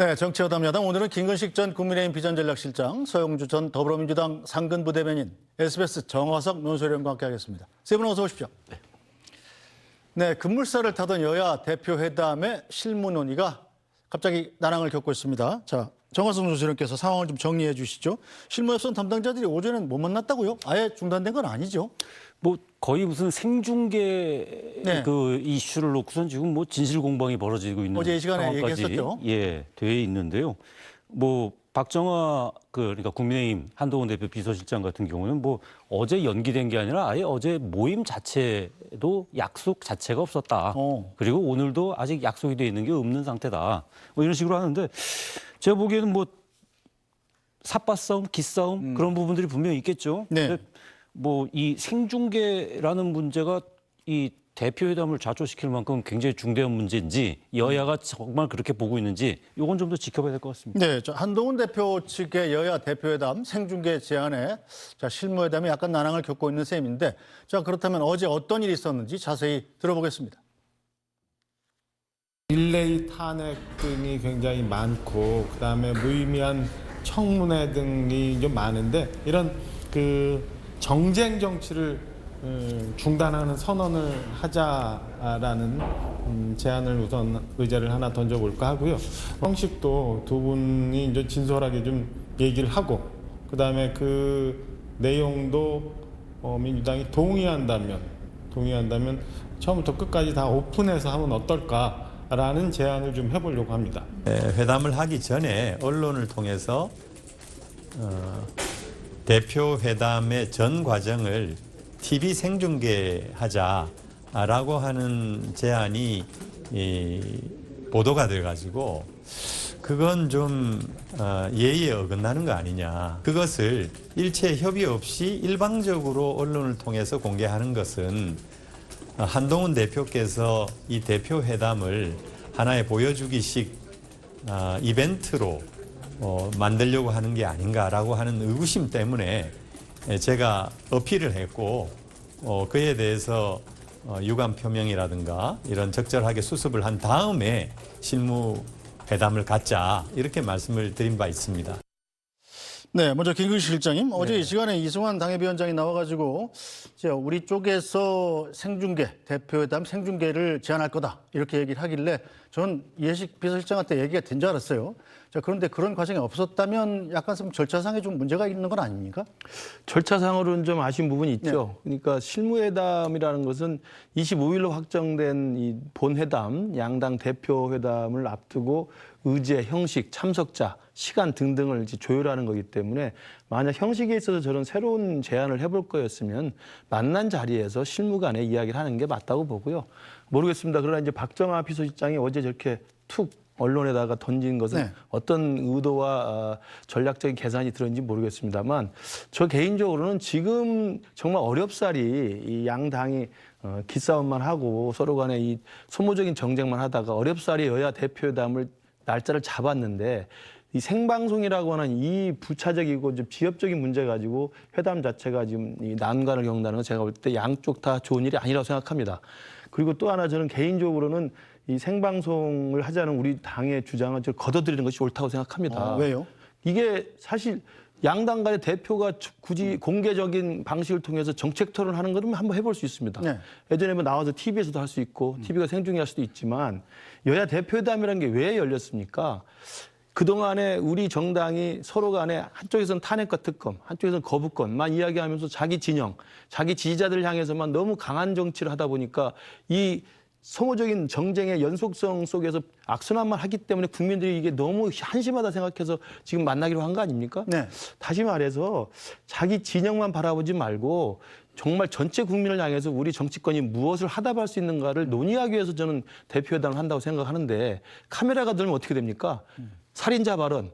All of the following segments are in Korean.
네, 정치여담 야당 오늘은 김근식 전 국민의힘 비전전략실장, 서영주 전 더불어민주당 상근부 대변인, SBS 정화석 논설위원과 함께하겠습니다. 세 분 어서 오십시오. 네, 급물살을 타던 여야 대표 회담의 실무 논의가 갑자기 난항을 겪고 있습니다. 자, 정화석 논설위원께서 상황을 좀 정리해 주시죠. 실무협선 담당자들이 오전엔 못 만났다고요? 아예 중단된 건 아니죠? 뭐 거의 무슨 생중계 네. 그 이슈를 놓고선 지금 뭐 진실 공방이 벌어지고 있는 어제 이 시간에 상황까지 얘기했었죠. 예, 돼 있는데요. 뭐 박정화 그 그러니까 국민의힘 한동훈 대표 비서실장 같은 경우는 뭐 어제 연기된 게 아니라 아예 어제 모임 자체도 약속 자체가 없었다. 어. 그리고 오늘도 아직 약속이 돼 있는 게 없는 상태다. 뭐 이런 식으로 하는데 제가 보기에는 뭐 삿바 싸움, 기싸움 그런 부분들이 분명히 있겠죠. 네. 근데 뭐 이 생중계라는 문제가 이 대표회담을 좌초시킬 만큼 굉장히 중대한 문제인지 여야가 정말 그렇게 보고 있는지 이건 좀 더 지켜봐야 될 것 같습니다. 네, 저 한동훈 대표 측의 여야 대표회담 생중계 제안에 자 실무회담이 약간 난항을 겪고 있는 셈인데 자 그렇다면 어제 어떤 일이 있었는지 자세히 들어보겠습니다. 릴레이 탄핵 등이 굉장히 많고 그다음에 무의미한 청문회 등이 좀 많은데 이런 그 정쟁 정치를 음, 중단하는 선언을 하자라는 음, 제안을 우선 의제를 하나 던져볼까 하고요. 형식도 두 분이 이제 진솔하게 좀 얘기를 하고 그 다음에 그 내용도 어, 민주당이 동의한다면 동의한다면 처음부터 끝까지 다 오픈해서 하면 어떨까라는 제안을 좀 해보려고 합니다. 에, 회담을 하기 전에 언론을 통해서 어, 대표 회담의 전 과정을 TV 생중계하자라고 하는 제안이 이, 보도가 돼가지고 그건 좀 어, 예의에 어긋나는 거 아니냐. 그것을 일체 협의 없이 일방적으로 언론을 통해서 공개하는 것은 어, 한동훈 대표께서 이 대표 회담을 하나의 보여주기식 아, 이벤트로 어, 만들려고 하는 게 아닌가라고 하는 의구심 때문에 에, 제가 어필을 했고 어, 그에 대해서 어, 유감 표명이라든가 이런 적절하게 수습을 한 다음에 실무 회담을 갖자 이렇게 말씀을 드린 바 있습니다. 네, 먼저 김근식 실장님 어제 이 시간에 이승환 당협위원장이 나와가지고 자, 우리 쪽에서 생중계 대표회담 생중계를 제안할 거다 이렇게 얘기를 하길래 전 이해식 비서실장한테 얘기가 된 줄 알았어요. 자 그런데 그런 과정이 없었다면 약간 좀 절차상에 좀 문제가 있는 건 아닙니까? 절차상으로는 좀 아쉬운 부분이 있죠. 그러니까 실무회담이라는 것은 25일로 확정된 이 본회담, 양당 대표 회담을 앞두고 의제, 형식, 참석자, 시간 등등을 이제 조율하는 거기 때문에 만약 형식에 있어서 저런 새로운 제안을 해볼 거였으면 만난 자리에서 실무 간에 이야기를 하는 게 맞다고 보고요. 모르겠습니다. 그러나 이제 박정아 비서실장이 어제 저렇게 툭 언론에다가 던진 것은 네. 어떤 의도와 어, 전략적인 계산이 들었는지 모르겠습니다만 저 개인적으로는 지금 정말 어렵사리 이 양당이 어, 기싸움만 하고 서로 간에 이 소모적인 정쟁만 하다가 어렵사리 여야 대표회담을 날짜를 잡았는데 이 생방송이라고 하는 이 부차적이고 좀 지엽적인 문제 가지고 회담 자체가 지금 이 난관을 겪는다는 건 제가 볼 때 양쪽 다 좋은 일이 아니라고 생각합니다. 그리고 또 하나 저는 개인적으로는 이 생방송을 하자는 우리 당의 주장을 좀 걷어들이는 것이 옳다고 생각합니다. 아, 왜요? 이게 사실 양당 간의 대표가 주- 굳이 공개적인 방식을 통해서 정책 토론을 하는 거는 한번 해볼 수 있습니다. 네. 예전에 뭐 나와서 TV에서도 할 수 있고 TV가 생중계 할 수도 있지만 여야 대표회담이라는 게 왜 열렸습니까? 그동안에 우리 정당이 서로 간에 한쪽에서는 탄핵과 특검, 한쪽에서는 거부권만 이야기하면서 자기 진영, 자기 지지자들을 향해서만 너무 강한 정치를 하다 보니까 이 소모적인 정쟁의 연속성 속에서 악순환만 하기 때문에 국민들이 이게 너무 한심하다 생각해서 지금 만나기로 한 거 아닙니까? 네. 다시 말해서 자기 진영만 바라보지 말고 정말 전체 국민을 향해서 우리 정치권이 무엇을 하답할 수 있는가를 논의하기 위해서 저는 대표회담을 한다고 생각하는데 카메라가 들면 어떻게 됩니까? 살인자 발언,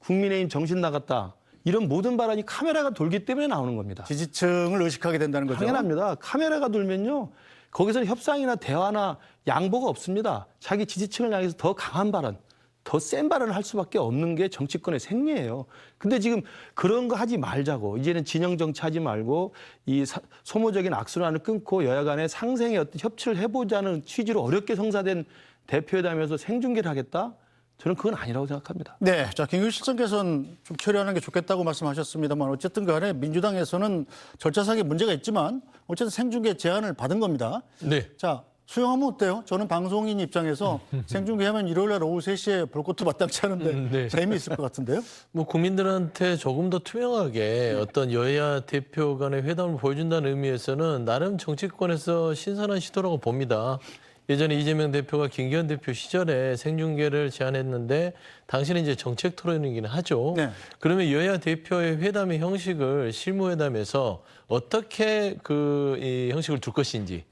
국민의힘 정신 나갔다. 이런 모든 발언이 카메라가 돌기 때문에 나오는 겁니다. 지지층을 의식하게 된다는 거죠. 당연합니다. 카메라가 돌면요. 거기서는 협상이나 대화나 양보가 없습니다. 자기 지지층을 향해서 더 강한 발언, 더 센 발언을 할 수밖에 없는 게 정치권의 생리예요. 근데 지금 그런 거 하지 말자고 이제는 진영 정치하지 말고 이 사- 소모적인 악순환을 끊고 여야 간의 상생의 어떤 협치를 해보자는 취지로 어렵게 성사된 대표회담에서 생중계를 하겠다? 저는 그건 아니라고 생각합니다. 네, 자 김규 실장께서는 좀 처리하는 게 좋겠다고 말씀하셨습니다만 어쨌든 간에 민주당에서는 절차상의 문제가 있지만 어쨌든 생중계 제안을 받은 겁니다. 네. 자 수용하면 어때요? 저는 방송인 입장에서 생중계하면 일요일 날 오후 3시에 볼 것도 마땅치 않은데 음, 네. 재미있을 것 같은데요? 뭐 국민들한테 조금 더 투명하게 어떤 여야 대표 간의 회담을 보여준다는 의미에서는 나름 정치권에서 신선한 시도라고 봅니다. 예전에 이재명 대표가 김기현 대표 시절에 생중계를 제안했는데 당시는 이제 정책 토론이긴 하죠. 네. 그러면 여야 대표의 회담의 형식을 실무회담에서 어떻게 그 이 형식을 둘 것인지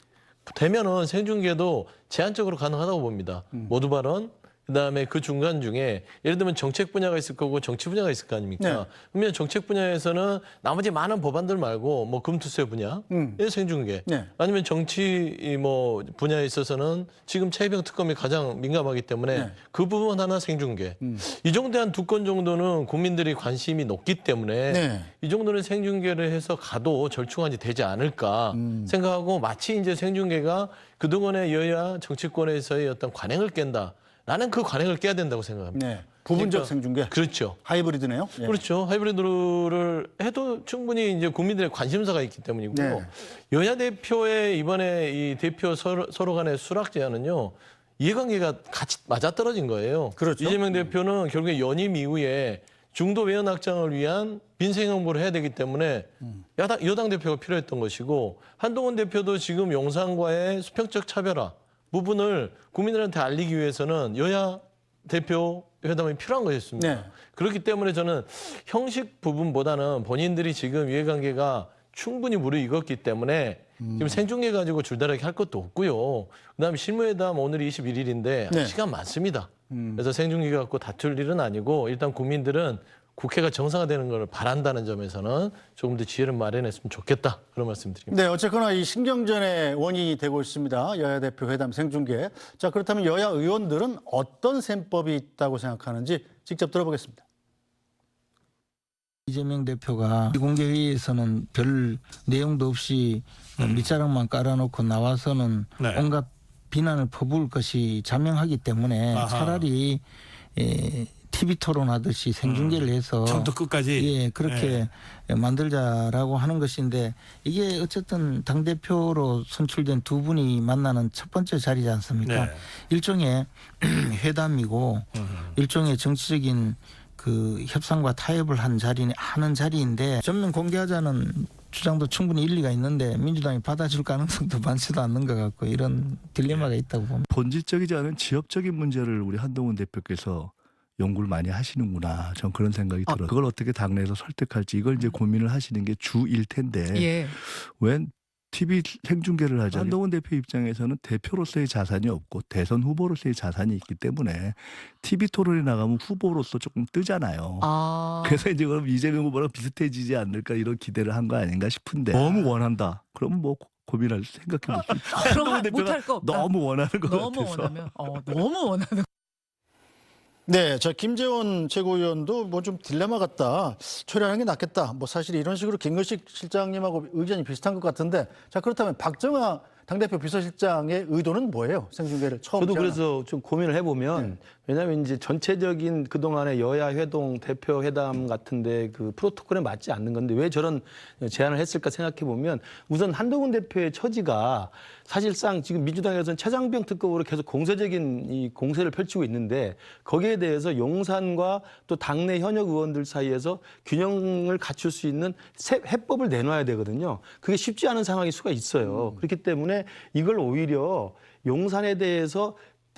되면은 생중계도 제한적으로 가능하다고 봅니다. 모두 발언 그다음에 그 중간 중에 예를 들면 정책 분야가 있을 거고 정치 분야가 있을 거 아닙니까? 네. 그러면 정책 분야에서는 나머지 많은 법안들 말고 뭐 금투세 분야, 음. 의 생중계, 네. 아니면 정치 이뭐 분야에 있어서는 지금 최혜병 특검이 가장 민감하기 때문에 네. 음. 그 부분 하나 생중계. 이 정도 한 두 건 정도는 국민들이 관심이 높기 때문에 네. 이 정도는 생중계를 해서 가도 절충안이 되지 않을까 음. 생각하고 마치 이제 생중계가 그동안의 여야 정치권에서의 어떤 관행을 깬다. 나는 그 관행을 깨야 된다고 생각합니다. 네, 부분적 그러니까 생중계, 그렇죠. 하이브리드네요. 예. 그렇죠. 하이브리드를 해도 충분히 이제 국민들의 관심사가 있기 때문이고요. 네. 여야 대표의 이번에 이 대표 서로, 서로 간의 수락 제안은요. 이해관계가 같이 맞아떨어진 거예요. 그렇죠. 이재명 대표는 결국에 연임 이후에 중도 외연 확장을 위한 민생 홍보를 해야 되기 때문에 야당, 여당 대표가 필요했던 것이고 한동훈 대표도 지금 용산과의 수평적 차별화 부분을 국민들한테 알리기 위해서는 여야 대표 회담이 필요한 것이었습니다. 네. 그렇기 때문에 저는 형식 부분보다는 본인들이 지금 이해관계가 충분히 무르익었기 때문에 지금 생중계 가지고 줄다리기 할 것도 없고요. 그다음에 실무회담 오늘이 21일인데 네. 시간 많습니다. 그래서 생중계 갖고 다툴 일은 아니고 일단 국민들은 국회가 정상화되는 걸 바란다는 점에서는 조금 더 지혜를 마련했으면 좋겠다 그런 말씀드립니다. 네, 어쨌거나 이 신경전의 원인이 되고 있습니다. 여야 대표 회담 생중계. 자, 그렇다면 여야 의원들은 어떤 셈법이 있다고 생각하는지 직접 들어보겠습니다. 이재명 대표가 공개회의에서는 별 내용도 없이 밑자락만 깔아놓고 나와서는 온갖 비난을 퍼부을 것이 자명하기 때문에 차라리 에, TV 토론하듯이 생중계를 해서 처음부터 끝까지 예 그렇게 만들자라고 하는 것인데 이게 어쨌든 당 대표로 선출된 두 분이 만나는 첫 번째 자리지 않습니까? 네. 일종의 회담이고 일종의 정치적인 그 협상과 타협을 한 자리 하는 자리인데 전면 공개하자는 주장도 충분히 일리가 있는데 민주당이 받아줄 가능성도 많지도 않는 것 같고 이런 딜레마가 있다고 봅니다. 본질적이지 않은 지역적인 문제를 우리 한동훈 대표께서 연구를 많이 하시는구나. 전 그런 생각이 아. 들어요. 그걸 어떻게 당내에서 설득할지 이걸 이제 고민을 하시는 게 주일 텐데 예. 웬 TV 생중계를 하자. 한동훈 대표 입장에서는 대표로서의 자산이 없고 대선 후보로서의 자산이 있기 때문에 TV 토론에 나가면 후보로서 조금 뜨잖아요. 아. 그래서 이제 그럼 이재명 후보랑 비슷해지지 않을까 이런 기대를 한 거 아닌가 싶은데 너무 원한다. 그럼 뭐 고- 고민할 생각해 볼수 있어요. 그럼 한동훈 대표가 못할 거 없다. 너무 원하는 것 너무 같아서. 원하면 어, 너무 원하는 네, 자 김재원 최고위원도 뭐 좀 딜레마 같다. 처리하는 게 낫겠다. 뭐 사실 이런 식으로 김건식 실장님하고 의견이 비슷한 것 같은데, 자 그렇다면 박정아 당대표 비서실장의 의도는 뭐예요? 생중계를 처음 저도 제안한. 그래서 좀 고민을 해보면 왜냐하면 이제 전체적인 그동안의 여야 회동 대표 회담 같은데 그 프로토콜에 맞지 않는 건데 왜 저런 제안을 했을까 생각해 보면 우선 한동훈 대표의 처지가 사실상 지금 민주당에서는 최장병 특급으로 계속 공세적인 이 공세를 펼치고 있는데 거기에 대해서 용산과 또 당내 현역 의원들 사이에서 균형을 갖출 수 있는 세- 해법을 내놔야 되거든요. 그게 쉽지 않은 상황일 수가 있어요. 그렇기 때문에 이걸 오히려 용산에 대해서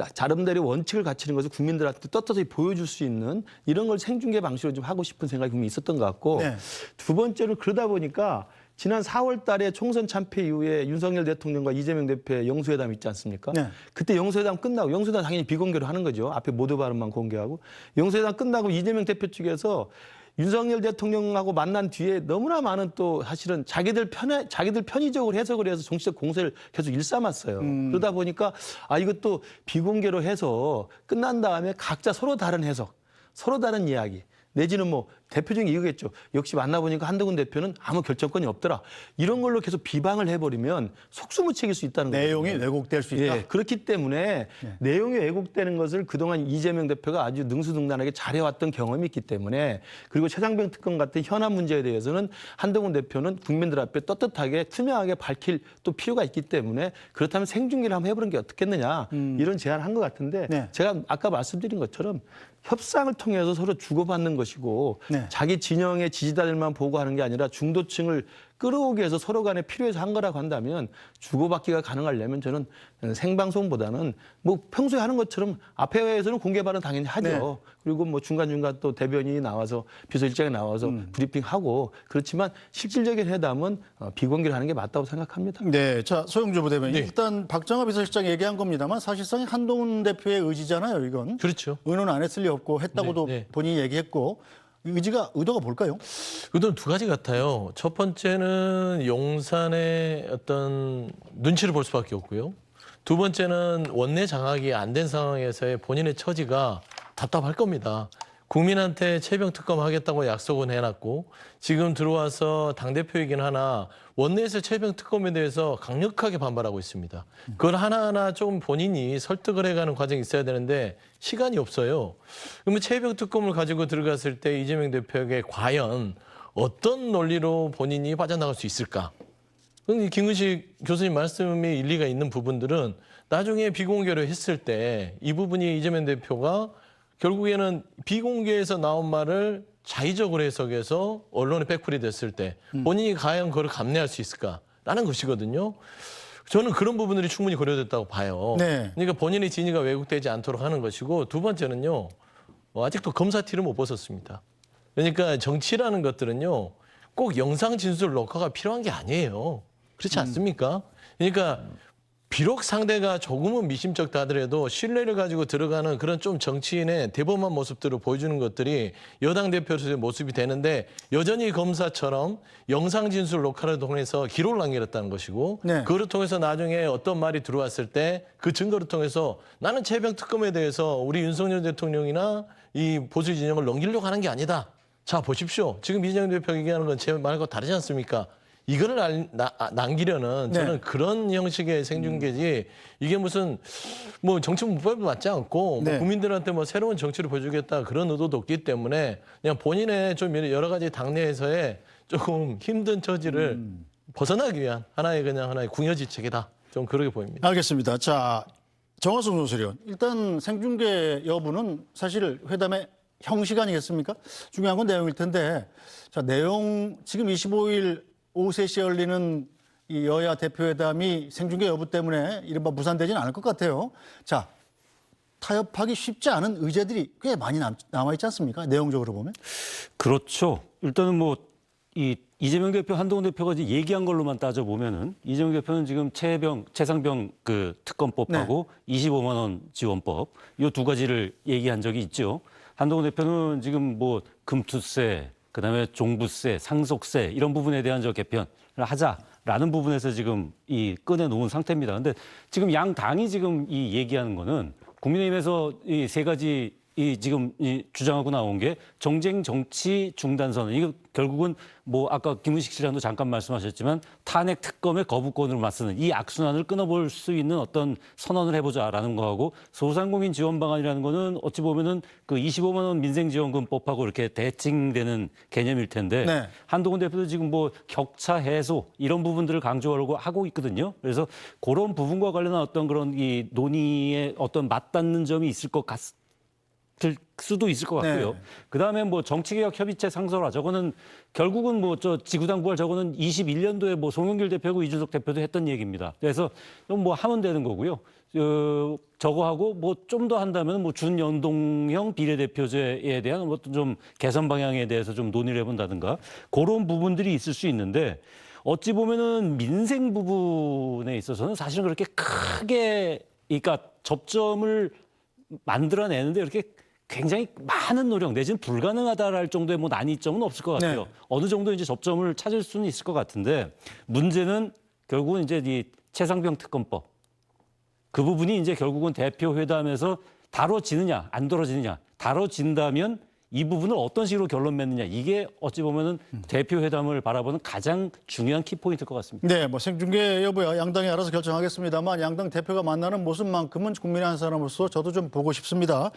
자름대로 원칙을 갖추는 것을 국민들한테 떳떳하게 보여줄 수 있는 이런 걸 생중계 방식으로 좀 하고 싶은 생각이 분명히 있었던 것 같고 네. 두 번째는 그러다 보니까 지난 4월 달에 총선 참패 이후에 윤석열 대통령과 이재명 대표의 영수회담 있지 않습니까? 네. 그때 영수회담 끝나고 영수회담 당연히 비공개로 하는 거죠. 앞에 모두 발언만 공개하고 영수회담 끝나고 이재명 대표 측에서 윤석열 대통령하고 만난 뒤에 너무나 많은 또 사실은 자기들 편에 자기들 편의적으로 해석을 해서 정치적 공세를 계속 일삼았어요. 그러다 보니까 아 이것도 비공개로 해서 끝난 다음에 각자 서로 다른 해석, 서로 다른 이야기 내지는 뭐 대표적인 이유겠죠. 역시 만나보니까 한동훈 대표는 아무 결정권이 없더라. 이런 걸로 계속 비방을 해버리면 속수무책일 수 있다는 거예요. 내용이 왜곡될 수 있다. 예, 그렇기 때문에 내용이 왜곡되는 것을 그동안 이재명 대표가 아주 능수능란하게 잘해왔던 경험이 있기 때문에 그리고 최장병 특검 같은 현안 문제에 대해서는 한동훈 대표는 국민들 앞에 떳떳하게 투명하게 밝힐 또 필요가 있기 때문에 그렇다면 생중계를 한번 해보는 게 어떻겠느냐 이런 제안을 한 것 같은데 네. 제가 아까 말씀드린 것처럼 협상을 통해서 서로 주고받는 것이고 네. 자기 진영의 지지자들만 보고하는 게 아니라 중도층을 끌어오기 위해서 서로 간에 필요해서 한 거라고 한다면 주고받기가 가능하려면 저는 생방송보다는 뭐 평소에 하는 것처럼 앞에서는 공개 발언 당연히 하죠. 네. 그리고 뭐 중간중간 또 대변인이 나와서 비서실장이 나와서 음. 브리핑하고 그렇지만 실질적인 회담은 어, 비공개로 하는 게 맞다고 생각합니다. 네, 자 소영주 부대변인 네. 일단 박정아 비서실장 얘기한 겁니다만 사실상 한동훈 대표의 의지잖아요, 이건. 그렇죠. 의논 안 했을 리 없고 했다고도 네, 네. 본인이 얘기했고 의지가 의도가 뭘까요? 의도는 두 가지 같아요. 첫 번째는 용산의 어떤 눈치를 볼 수밖에 없고요. 두 번째는 원내 장악이 안 된 상황에서의 본인의 처지가 답답할 겁니다. 국민한테 체병 특검 하겠다고 약속은 해놨고 지금 들어와서 당 대표이긴 하나 원내에서 체병 특검에 대해서 강력하게 반발하고 있습니다. 그걸 하나하나 좀 본인이 설득을 해가는 과정이 있어야 되는데 시간이 없어요. 그러면 체병 특검을 가지고 들어갔을 때 이재명 대표에게 과연 어떤 논리로 본인이 빠져나갈 수 있을까? 김근식 교수님 말씀에 일리가 있는 부분들은 나중에 비공개로 했을 때 이 부분이 이재명 대표가 결국에는 비공개에서 나온 말을 자의적으로 해석해서 언론에 백풀이 됐을 때 본인이 과연 그걸 감내할 수 있을까라는 것이거든요. 저는 그런 부분들이 충분히 고려됐다고 봐요. 네. 그러니까 본인의 진위가 왜곡되지 않도록 하는 것이고 두 번째는요. 어, 아직도 검사 티를 못 벗었습니다. 그러니까 정치라는 것들은요. 꼭 영상 진술 녹화가 필요한 게 아니에요. 그렇지 않습니까? 그러니까 비록 상대가 조금은 미심쩍다 하더라도 신뢰를 가지고 들어가는 그런 좀 정치인의 대범한 모습들을 보여주는 것들이 여당 대표로서의 모습이 되는데 여전히 검사처럼 영상 진술 녹화를 통해서 기록을 남겼다는 것이고 네. 그를 통해서 나중에 어떤 말이 들어왔을 때 그 증거를 통해서 나는 최병 특검에 대해서 우리 윤석열 대통령이나 이 보수 진영을 넘기려고 하는 게 아니다. 자 보십시오. 지금 이재명 대표 얘기하는 건 제 말과 다르지 않습니까? 이거를 알- 나- 아, 남기려는 저는 네. 그런 형식의 생중계지 이게 무슨 뭐 정치 문법에 맞지 않고 네. 뭐 국민들한테 뭐 새로운 정치를 보여주겠다 그런 의도도 없기 때문에 그냥 본인의 좀 여러 가지 당내에서의 조금 힘든 처지를 음. 벗어나기 위한 하나의 그냥 하나의 궁여지책이다. 좀 그렇게 보입니다. 알겠습니다. 자, 정화성 노수련 일단 생중계 여부는 사실 회담의 형식 아니겠습니까? 중요한 건 내용일 텐데, 자 내용 지금 25일 오후 3시에 열리는 이 여야 대표회담이 생중계 여부 때문에 이른바 무산되지는 않을 것 같아요. 자, 타협하기 쉽지 않은 의제들이 꽤 많이 남, 남아있지 않습니까? 내용적으로 보면. 그렇죠. 일단은 뭐 이 이재명 대표, 한동훈 대표가 이제 얘기한 걸로만 따져 보면은 이재명 대표는 지금 최병, 최상병 그 특검법하고 25만 원 지원법 이 두 가지를 얘기한 적이 있죠. 한동훈 대표는 지금 뭐 금투세, 그다음에 종부세, 상속세 이런 부분에 대한 저 개편을 하자라는 부분에서 지금 이 꺼내 놓은 상태입니다. 근데 지금 양 당이 지금 이 얘기하는 거는 국민의힘에서 이 세 가지 이 지금 이 주장하고 나온 게 정쟁 정치 중단 선언. 이거 결국은 뭐 아까 김은식 씨랑도 잠깐 말씀하셨지만 탄핵 특검의 거부권으로 맞서는 이 악순환을 끊어볼 수 있는 어떤 선언을 해보자라는 거하고 소상공인 지원 방안이라는 거는 어찌 보면은 그 25만 원 민생지원금법하고 이렇게 대칭되는 개념일 텐데 네. 한동훈 대표도 지금 뭐 격차 해소 이런 부분들을 강조하려고 하고 있거든요. 그래서 그런 부분과 관련한 어떤 그런 이 논의에 어떤 맞닿는 점이 있을 것 같. 들 수도 있을 것 같고요. 네. 그다음에 뭐 정치개혁 협의체 상설화 저거는 결국은 뭐 저 지구당 부활 저거는 21년도에 뭐 송영길 대표고 이준석 대표도 했던 얘기입니다. 그래서 좀뭐 하면 되는 거고요. 어, 저거 하고 뭐 좀 더 한다면 뭐 준연동형 비례대표제에 대한 뭐 어떤 좀 개선 방향에 대해서 좀 논의를 해본다든가 그런 부분들이 있을 수 있는데 어찌 보면은 민생 부분에 있어서는 사실은 그렇게 크게 그러니까 접점을 만들어내는데 이렇게 굉장히 많은 노력 내지는 불가능하다랄 정도의 뭐 난이점은 없을 것 같아요. 네. 어느 정도 이제 접점을 찾을 수는 있을 것 같은데 문제는 결국은 이제 이 최상병 특검법 그 부분이 이제 결국은 대표 회담에서 다뤄지느냐 안 다뤄지느냐 다뤄진다면 이 부분을 어떤 식으로 결론 맺느냐 이게 어찌 보면은 대표 회담을 바라보는 가장 중요한 키포인트일 것 같습니다. 네, 뭐 생중계 여부야 양당이 알아서 결정하겠습니다만 양당 대표가 만나는 모습만큼은 국민의 한 사람으로서 저도 좀 보고 싶습니다.